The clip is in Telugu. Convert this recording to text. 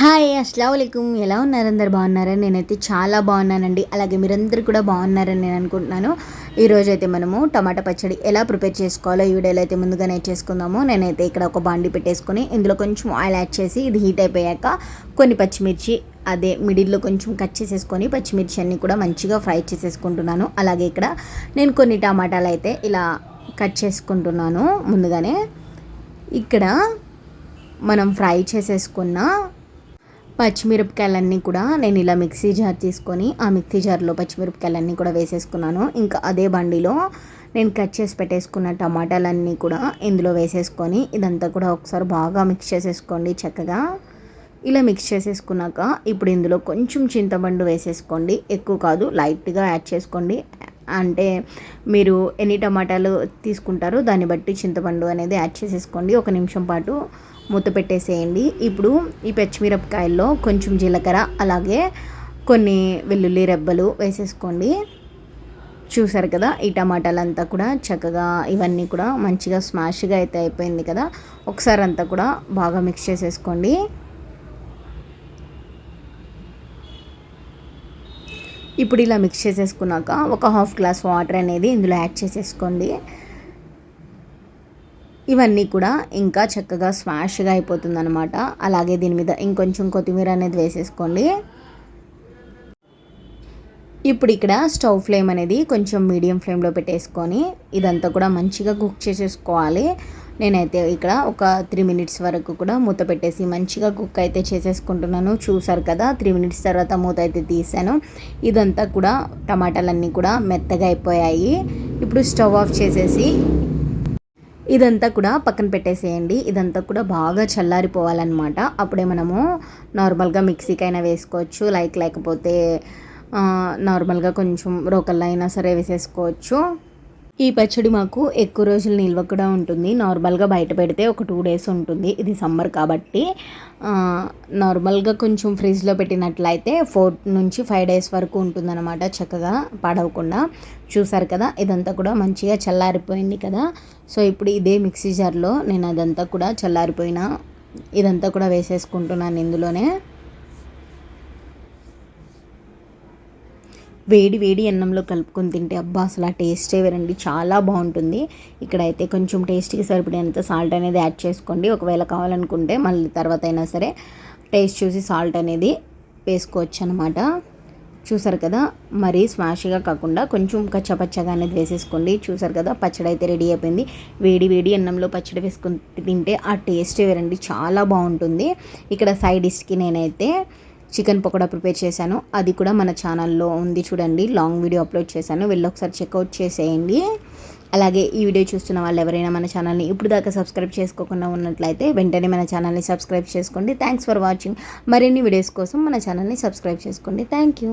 హాయ్ అస్సలం ఎలా ఉన్నారు? అందరు బాగున్నారని నేనైతే చాలా బాగున్నానండి. అలాగే మీరందరూ కూడా బాగున్నారని నేను అనుకుంటున్నాను. ఈరోజు అయితే మనము టమాటా పచ్చడి ఎలా ప్రిపేర్ చేసుకోవాలో ఈ వీడియోలో అయితే ముందుగానే చేసుకుందాము. నేనైతే ఇక్కడ ఒక బాండి పెట్టేసుకొని ఇందులో కొంచెం ఆయిల్ యాడ్ చేసి ఇది హీట్ అయిపోయాక కొన్ని పచ్చిమిర్చి అదే మిడిల్లో కొంచెం కట్ చేసేసుకొని పచ్చిమిర్చి అన్నీ కూడా మంచిగా ఫ్రై చేసేసుకుంటున్నాను. అలాగే ఇక్కడ నేను కొన్ని టమాటాలు అయితే ఇలా కట్ చేసుకుంటున్నాను ముందుగానే. ఇక్కడ మనం ఫ్రై చేసేసుకున్న పచ్చిమిరపకాయలన్నీ కూడా నేను ఇలా మిక్సీ జార్ తీసుకొని ఆ మిక్సీ జార్లో పచ్చిమిరపకాయలన్నీ కూడా వేసేసుకున్నాను. ఇంకా అదే బండిలో నేను కట్ చేసి పెట్టేసుకున్న టమాటాలన్నీ కూడా ఇందులో వేసేసుకొని ఇదంతా కూడా ఒకసారి బాగా మిక్స్ చేసేసుకోండి చక్కగా. ఇలా మిక్స్ చేసేసుకున్నాక ఇప్పుడు ఇందులో కొంచెం చింతపండు వేసేసుకోండి. ఎక్కువ కాదు లైట్గా యాడ్ చేసుకోండి. అంటే మీరు ఎన్ని టమాటాలు తీసుకుంటారో దాన్ని బట్టి చింతపండు అనేది యాడ్ చేసేసుకోండి. ఒక నిమిషం పాటు మూత పెట్టేసేయండి. ఇప్పుడు ఈ పచ్చిమిరపకాయల్లో కొంచెం జీలకర్ర అలాగే కొన్ని వెల్లుల్లి రెబ్బలు వేసేసుకోండి. చూసారు కదా ఈ టమాటాలంతా కూడా చక్కగా ఇవన్నీ కూడా మంచిగా స్మాష్గా అయితే అయిపోయింది కదా. ఒకసారి అంతా కూడా బాగా మిక్స్ చేసేసుకోండి. ఇప్పుడు ఇలా మిక్స్ చేసేసుకున్నాక ఒక హాఫ్ గ్లాస్ వాటర్ అనేది ఇందులో యాడ్ చేసేసుకోండి. ఇవన్నీ కూడా ఇంకా చక్కగా స్మాష్గా అయిపోతుంది అనమాట అలాగే దీని మీద ఇంకొంచెం కొత్తిమీర అనేది వేసేసుకోండి. ఇప్పుడు ఇక్కడ స్టవ్ ఫ్లేమ్ అనేది కొంచెం మీడియం ఫ్లేమ్లో పెట్టేసుకొని ఇదంతా కూడా మంచిగా కుక్ చేసేసుకోవాలి. నేనైతే ఇక్కడ ఒక త్రీ మినిట్స్ వరకు కూడా మూత పెట్టేసి మంచిగా కుక్ అయితే చేసేసుకుంటున్నాను. చూసారు కదా త్రీ మినిట్స్ తర్వాత మూత అయితే తీసాను. ఇదంతా కూడా టమాటాలన్నీ కూడా మెత్తగా అయిపోయాయి. ఇప్పుడు స్టవ్ ఆఫ్ చేసేసి ఇదంతా కూడా పక్కన పెట్టేసేయండి. ఇదంతా కూడా బాగా చల్లారిపోవాలన్నమాట. అప్పుడే మనము నార్మల్గా మిక్సీకైనా వేసుకోవచ్చు. లైక్ లేకపోతే నార్మల్గా కొంచెం రోకల్లో అయినా సరే వేసేసుకోవచ్చు. ఈ పచ్చడి మాకు ఎక్కువ రోజులు నిల్వ కూడా ఉంటుంది. నార్మల్గా బయట పెడితే ఒక టూ డేస్ ఉంటుంది. ఇది సమ్మర్ కాబట్టి నార్మల్గా కొంచెం ఫ్రిడ్జ్లో పెట్టినట్లయితే ఫోర్ నుంచి ఫైవ్ డేస్ వరకు ఉంటుందన్నమాట చక్కగా పాడవకుండా. చూసారు కదా ఇదంతా కూడా మంచిగా చల్లారిపోయింది కదా. సో ఇప్పుడు ఇదే మిక్సీ జార్లో నేను అదంతా కూడా చల్లారిపోయిన ఇదంతా కూడా వేసేసుకుంటున్నాను ఇందులోనే. వేడి వేడి అన్నంలో కలుపుకొని తింటే అబ్బా అసలు ఆ టేస్టే వేరండి. చాలా బాగుంటుంది. ఇక్కడైతే కొంచెం టేస్ట్కి సరిపడేంత సాల్ట్ అనేది యాడ్ చేసుకోండి. ఒకవేళ కావాలనుకుంటే మళ్ళీ తర్వాత అయినా సరే టేస్ట్ చూసి సాల్ట్ అనేది వేసుకోవచ్చు అనమాట చూసారు కదా? మరీ స్మాష్గా కాకుండా కొంచెం కచ్చపచ్చగా అనేది వేసేసుకోండి. చూసారు కదా? పచ్చడి అయితే రెడీ అయిపోయింది. వేడి వేడి అన్నంలో పచ్చడి వేసుకుని తింటే ఆ టేస్ట్ వేరండి. చాలా బాగుంటుంది. ఇక్కడ సైడ్ డిష్కి నేనైతే చికెన్ పకోడా ప్రిపేర్ చేశాను. అది కూడా మన ఛానల్లో ఉంది చూడండి. లాంగ్ వీడియో అప్లోడ్ చేశాను. వెళ్ళి ఒకసారి చెక్అవుట్ చేసేయండి. అలాగే ఈ వీడియో చూస్తున్న వాళ్ళు ఎవరైనా మన ఛానల్ని ఇప్పుడు దాకా సబ్స్క్రైబ్ చేసుకోకుండా ఉన్నట్లయితే వెంటనే మన ఛానల్ని సబ్స్క్రైబ్ చేసుకోండి. థ్యాంక్స్ ఫర్ వాచింగ్ మరిన్ని వీడియోస్ కోసం మన ఛానల్ని సబ్స్క్రైబ్ చేసుకోండి. Thank you